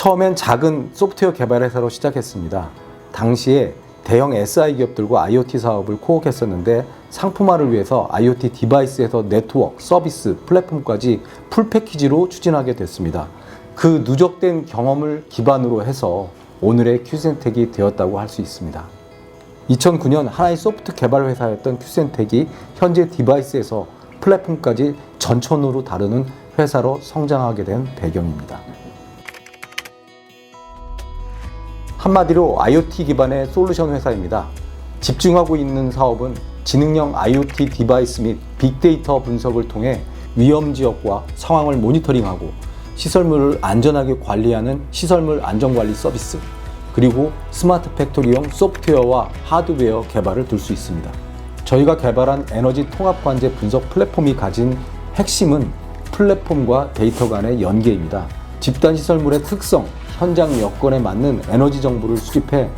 처음엔 작은 소프트웨어 개발 회사로 시작했습니다. 당시에 대형 SI 기업들과 IoT 사업을 코어했었는데 상품화를 위해서 IoT 디바이스에서 네트워크, 서비스, 플랫폼까지 풀 패키지로 추진하게 됐습니다. 그 누적된 경험을 기반으로 해서 오늘의 큐센텍이 되었다고 할 수 있습니다. 2009년 하나의 소프트 개발 회사였던 큐센텍이 현재 디바이스에서 플랫폼까지 전천후로 다루는 회사로 성장하게 된 배경입니다. 한마디로 IoT 기반의 솔루션 회사입니다. 집중하고 있는 사업은 지능형 IoT 디바이스 및 빅데이터 분석을 통해 위험 지역과 상황을 모니터링하고 시설물을 안전하게 관리하는 시설물 안전관리 서비스, 그리고 스마트 팩토리용 소프트웨어와 하드웨어 개발을 둘 수 있습니다. 저희가 개발한 에너지 통합 관제 분석 플랫폼이 가진 핵심은 플랫폼과 데이터 간의 연계입니다. 집단 시설물의 특성, 현장 여건에 맞는 에너지 정보를 수집해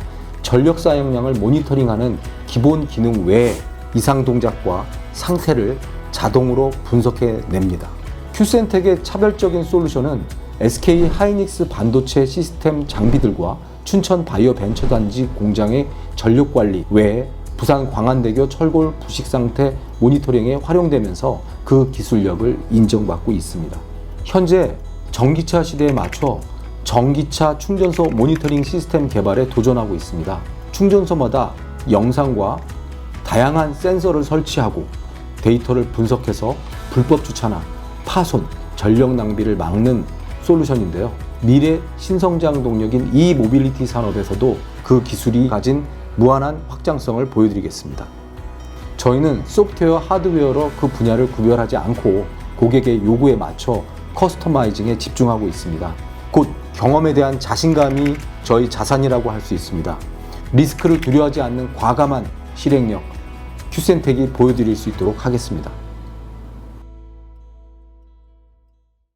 전력 사용량을 모니터링하는 기본 기능 외에 이상 동작과 상태를 자동으로 분석해 냅니다. 큐센텍의 차별적인 솔루션은 SK 하이닉스 반도체 시스템 장비들과 춘천 바이오 벤처 단지 공장의 전력 관리 외에 부산 광안대교 철골 부식 상태 모니터링에 활용되면서 그 기술력을 인정받고 있습니다. 현재 전기차 시대에 맞춰 전기차 충전소 모니터링 시스템 개발에 도전하고 있습니다. 충전소마다 영상과 다양한 센서를 설치하고 데이터를 분석해서 불법 주차나 파손, 전력 낭비를 막는 솔루션인데요. 미래 신성장 동력인 이 모빌리티 산업에서도 그 기술이 가진 무한한 확장성을 보여드리겠습니다. 저희는 소프트웨어, 하드웨어로 그 분야를 구별하지 않고 고객의 요구에 맞춰 커스터마이징에 집중하고 있습니다. 곧 경험에 대한 자신감이 저희 자산이라고 할 수 있습니다. 리스크를 두려워하지 않는 과감한 실행력, 큐센텍이 보여드릴 수 있도록 하겠습니다.